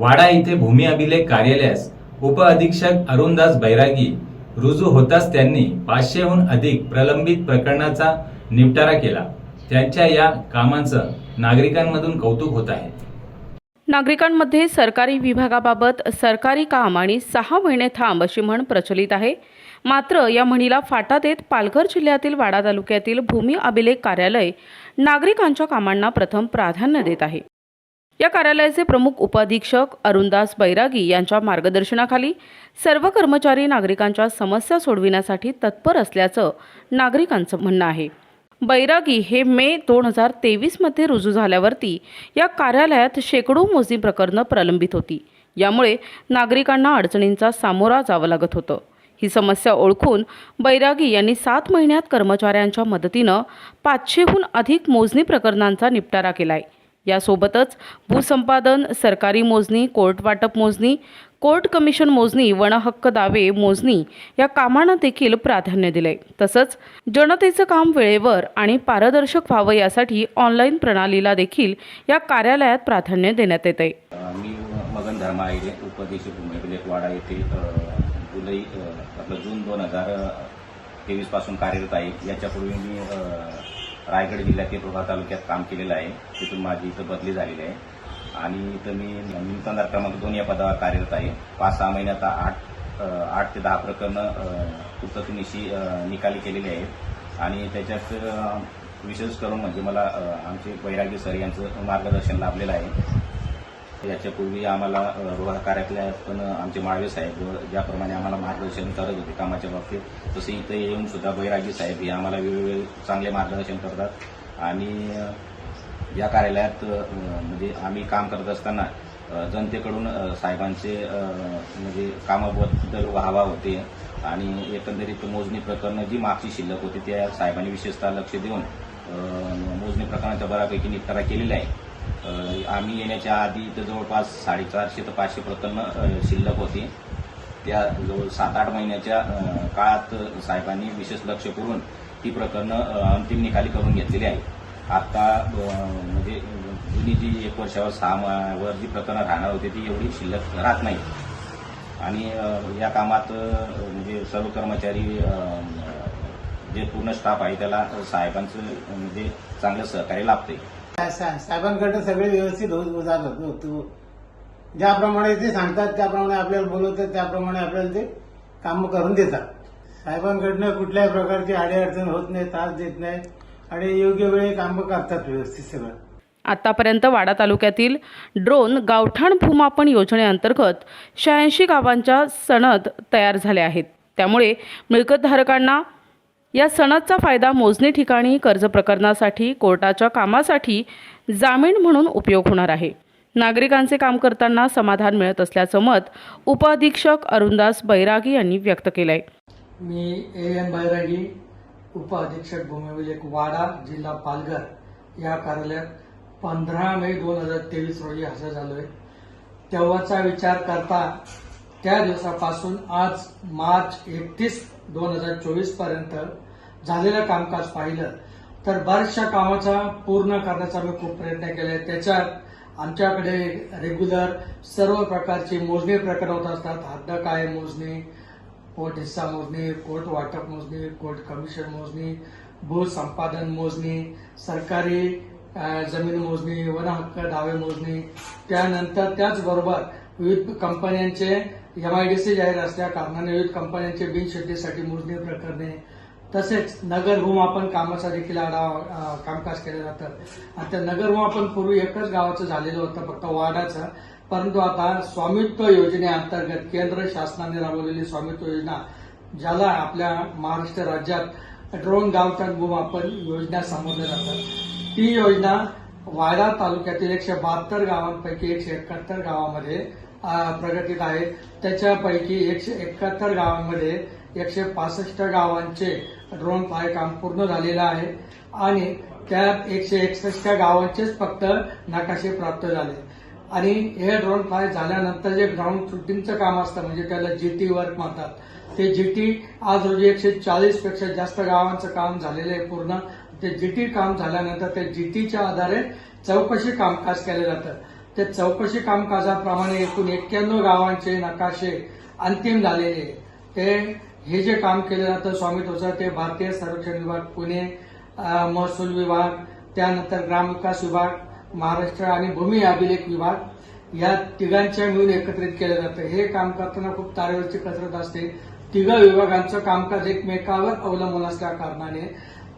वाडा येथे भूमी अभिलेख कार्यालयास उप अधीक्षक अरुणदास बैरागी रुजू होताच त्यांनी पाचशेहून अधिक प्रलंबित प्रकरणाचा निपटारा केला. त्यांच्या या कामांचं नागरिकांमधून कौतुक होत आहे. नागरिकांमध्ये सरकारी विभागाबाबत सरकारी काम आणि सहा महिने थांब अशी म्हण प्रचलित आहे. मात्र या म्हणीला फाटा देत पालघर जिल्ह्यातील वाडा तालुक्यातील भूमी अभिलेख कार्यालय नागरिकांच्या कामांना प्रथम प्राधान्य देत आहे. या कार्यालयाचे प्रमुख उपाधीक्षक अरुणदास बैरागी यांच्या मार्गदर्शनाखाली सर्व कर्मचारी नागरिकांच्या समस्या सोडविण्यासाठी तत्पर असल्याचं नागरिकांचं म्हणणं आहे. बैरागी हे मे दोन हजार तेवीसमध्ये रुजू झाल्यावरती या कार्यालयात शेकडो मोजणी प्रकरणं प्रलंबित होती. यामुळे नागरिकांना अडचणींचा सामोरा जावं लागत होतं. ही समस्या ओळखून बैरागी यांनी सात महिन्यात कर्मचाऱ्यांच्या मदतीनं पाचशेहून अधिक मोजणी प्रकरणांचा निपटारा केला आहे यासोबतच भूसंपादन सरकारी मोजणी कोर्ट वाटप मोजणी कोर्ट कमिशन मोजणी वनहक्क दावे मोजणी या कामांना देखील प्राधान्य दिलंय तसंच जनतेचं काम वेळेवर आणि पारदर्शक व्हावं यासाठी ऑनलाईन प्रणालीला देखील या कार्यालयात प्राधान्य देण्यात येते. आहे मी मगन धर्मा उपदेशक येथे जुलै आपलं जून दोन हजार तेवीसपासून कार्यरत आहे. याच्यापूर्वी मी रायगड जिल्ह्यातील रोहा तालुक्यात काम केलेलं आहे. तिथून माझी इथं बदली झालेली आहे. आणि इथं मी निमतांदार क्रमांक दोन या पदावर कार्यरत आहे. पाच सहा महिन्यात आठ आठ ते दहा प्रकरणं पुस्तकनिशी निकाली केलेली आहेत. आणि त्याच्यात विशेष करून म्हणजे मला आमचे बैरागी सर यांचं मार्गदर्शन लाभलेलं आहे. याच्यापूर्वी आम्हाला अ, रोहा कार्यालयात पण आमचे माळवे साहेब ज्याप्रमाणे आम्हाला मार्गदर्शन करत होते कामाच्या बाबतीत तसे इथं येऊन सुद्धा बैरागी साहेब हे आम्हाला वेगवेगळे चांगले मार्गदर्शन करतात. आणि या कार्यालयात म्हणजे आम्ही काम करत असताना जनतेकडून साहेबांचे म्हणजे कामाबद्दल व्हावा होते आणि एकंदरीत मोजणी प्रकरणं जी मागची शिल्लक होती त्या साहेबांनी विशेषतः लक्ष देऊन मोजणी प्रकरणाचा बऱ्यापैकी निपटारा केलेला आहे. आम्ही येण्याच्या आधी तर जवळपास साडेचारशे ते पाचशे प्रकरणं शिल्लक होती. त्या जवळ सात आठ महिन्याच्या काळात साहेबांनी विशेष लक्ष करून ती प्रकरणं अंतिम निकाली करून घेतलेली आहे आता म्हणजे जुनी जी एक वर्षावर सहा वर जी प्रकरणं राहणार होती ती एवढी शिल्लक राहत नाही. आणि या कामात म्हणजे सर्व कर्मचारी जे पूर्ण स्टाफ आहे त्याला साहेबांचं म्हणजे चांगलं सहकार्य लाभते साहेबांकडे सगळे व्यवस्थित होत जात होतो. ज्याप्रमाणे ते सांगतात त्याप्रमाणे आपल्याला बोलवतात त्याप्रमाणे आपल्याला ते काम करून देतात. साहेबांकडनं कुठल्याही प्रकारची अडीअडचण होत नाही त्रास देत नाही आणि योग्य वेळी कामं करतात व्यवस्थित सगळं. आतापर्यंत वाडा तालुक्यातील ड्रोन गावठाण भूमापन योजनेअंतर्गत शहाऐंशी गावांच्या सनद तयार झाल्या आहेत. त्यामुळे मिळकतधारकांना या सनदचा फायदा मोजणी ठिकाणी कर्ज प्रकरणासाठी कोर्टाच्या कामासाठी जामीन म्हणून उपयोग होणार आहे. नागरिकांचे काम करताना समाधान मिळत असल्याचं मत उपअधीक्षक अरुणदास बैरागी यांनी व्यक्त केलं आहे मी ए एन बैरागी उपअधीक्षक भूमिविलेख वाडा जिल्हा पालघर या कार्यालयात पंधरा मे दोन हजार तेवीस रोजी हजर झालोय. तेव्हाचा विचार करता त्या दिवसापासून आज मार्च एकतीस दोन हजार चोवीसपर्यंत झालेलं कामकाज पाहिलं. तर बऱ्याचशा कामाचा पूर्ण करण्याचा मी खूप प्रयत्न केले त्याच्यात आमच्याकडे रेग्युलर सर्व प्रकारची मोजणी प्रकरण होत असतात. हद्द काय मोजणी कोर्ट हिस्सा मोजणी कोर्ट वाटप मोजणी कोर्ट कमिशन मोजणी भू संपादन मोजणी सरकारी जमीन मोजणी वन हक्क दावे मोजणी. त्यानंतर त्याचबरोबर विविध कंपन्यांचे एमआयडीसी जाहीर असल्या कारणाने विविध कंपन्यांचे बिनशेतीसाठी मोजणी प्रकरणे तसेच नगर भूमापन कामाचा देखील आढावा कामकाज केलं जातं. आता नगर भूमापन पूर्वी एकच गावाचं झालेलं होतं फक्त वार्डाचं. परंतु आता स्वामित्व योजनेअंतर्गत केंद्र शासनाने राबवलेली स्वामित्व योजना ज्याला आपल्या महाराष्ट्र राज्यात ड्रोन गावठाण भूमापन योजना संबोधल्या जातात. ती योजना वाडा तालुक्यातील एकशे बहात्तर गावांपैकी एकशे एकाहत्तर गावामध्ये प्रगतीत आहे. त्याच्यापैकी एकशे एकाहत्तर गावांमध्ये एकशे पासष्ट गावांचे ड्रोन फ्लाय काम पूर्ण झालेलं आहे. आणि त्यात एकशे एकसष्ट गावांचेच फक्त नकाशे प्राप्त झाले. आणि हे ड्रोन फ्लाय झाल्यानंतर जे ग्राउंड शूटिंगचं काम असतं म्हणजे त्याला जीटी वर्क म्हणतात. ते जीटी आज रोजी एकशे चाळीसपेक्षा जास्त गावांचं काम झालेलं आहे पूर्ण. ते जीटी काम झाल्यानंतर त्या जीटीच्या आधारे चौकशी कामकाज केलं जातं. त्या चौकशी कामकाजाप्रमाणे एकूण एक्क्याण्णव गावांचे नकाशे अंतिम झालेले. ते हे जे काम केलं जातं स्वामित्वाचं ते भारतीय सर्वेक्षण विभाग पुणे महसूल विभाग त्यानंतर ग्रामविकास विभाग महाराष्ट्र आणि भूमी अभिलेख विभाग या तिघांच्या मिळून एकत्रित केलं जातं. हे काम करताना खूप तारेवरची कसरत असते. तिघ विभागांचं कामकाज एकमेकावर अवलंबून असल्या कारणाने.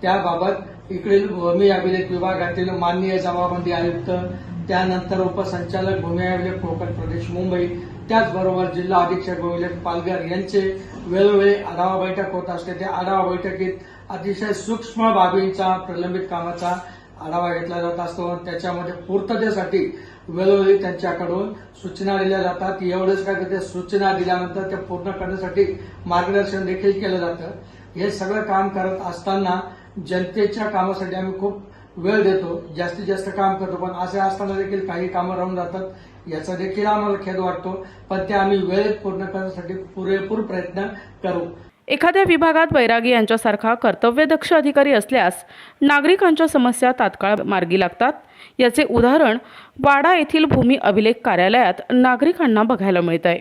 त्याबाबत इकडील भूमी अभिलेख विभागातील माननीय जमाबंदी आयुक्त त्यानंतर उपसंचालक भूमी कोकण प्रदेश मुंबई त्याचबरोबर जिल्हा अधीक्षक भूमी पालघर यांचे वेळोवेळी आढावा बैठक होत असते. त्या आढावा बैठकीत अतिशय सूक्ष्म बाबींचा प्रलंबित कामाचा आढावा घेतला जात असतो. त्याच्यामध्ये पूर्ततेसाठी वेळोवेळी त्यांच्याकडून सूचना दिल्या जातात. एवढंच काय तर त्या सूचना दिल्यानंतर त्या पूर्ण करण्यासाठी मार्गदर्शन देखील केलं जातं. हे सगळं काम करत असताना जनतेच्या कामासाठी आम्ही खूप वेळ देतो जास्तीत जास्त काम करतो पण असे असताना देखील काही कामं राहून जातात. याचा देखील आम्हाला खेद वाटतो पण ते आम्ही वेळेत पूर्ण करण्यासाठी पुरेपूर प्रयत्न करू. एखाद्या विभागात बैरागी यांच्यासारखा कर्तव्यदक्ष अधिकारी असल्यास नागरिकांच्या समस्या तात्काळ मार्गी लागतात. याचे उदाहरण वाडा येथील भूमी अभिलेख कार्यालयात नागरिकांना बघायला मिळत आहे